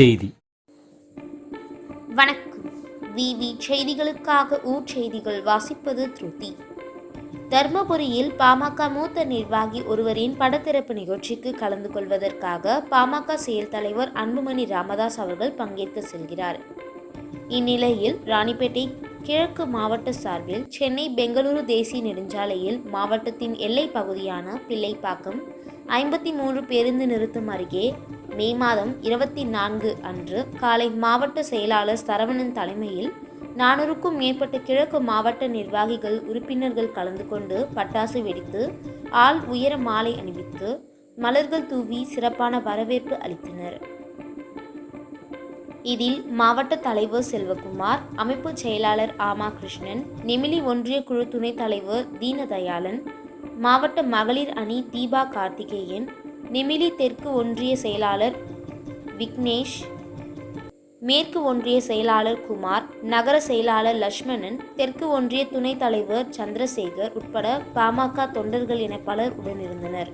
செய்தி. வணக்கம். விவி செய்திகளுக்காக ஊர் செய்திகள் வாசிப்பது திருதி. தர்மபுரியில் பாமக மூத்த நிர்வாகி ஒருவரின் படத்திறப்பு நிகழ்ச்சிக்கு கலந்து கொள்வதற்காக பாமக செயல் தலைவர் அன்புமணி ராமதாஸ் அவர்கள் பங்கேற்க செல்கிறார். இந்நிலையில் ராணிப்பேட்டை கிழக்கு மாவட்ட சார்பில் சென்னை பெங்களூரு தேசிய நெடுஞ்சாலையில் மாவட்டத்தின் எல்லை பகுதியான பிள்ளைப்பாக்கம் ஐம்பத்தி மூன்று பேருந்து நிறுத்தம் அருகே மே மாதம் இருபத்தி நான்கு அன்று காலை மாவட்ட செயலாளர் சரவணன் தலைமையில் நானூறுக்கும் மேற்பட்ட கிழக்கு மாவட்ட நிர்வாகிகள் உறுப்பினர்கள் கலந்து கொண்டு பட்டாசு வெடித்து ஆள் உயர மாலை அணிவித்து மலர்கள் தூவி சிறப்பான வரவேற்பு அளித்தனர். இதில் மாவட்ட தலைவர் செல்வகுமார் அமைப்பு செயலாளர் ஆமா கிருஷ்ணன் நெமிலி ஒன்றிய குழு துணைத் தலைவர் தீனதயாளன் மாவட்ட மகளிர் அணி தீபா கார்த்திகேயன் நெமிலி தெற்கு ஒன்றிய செயலாளர் விக்னேஷ் மேற்கு ஒன்றிய செயலாளர் குமார் நகர செயலாளர் லட்சுமணன் தெற்கு ஒன்றிய துணைத் தலைவர் சந்திரசேகர் உட்பட பாமக தொண்டர்கள் என பலர் உடனிருந்தனர்.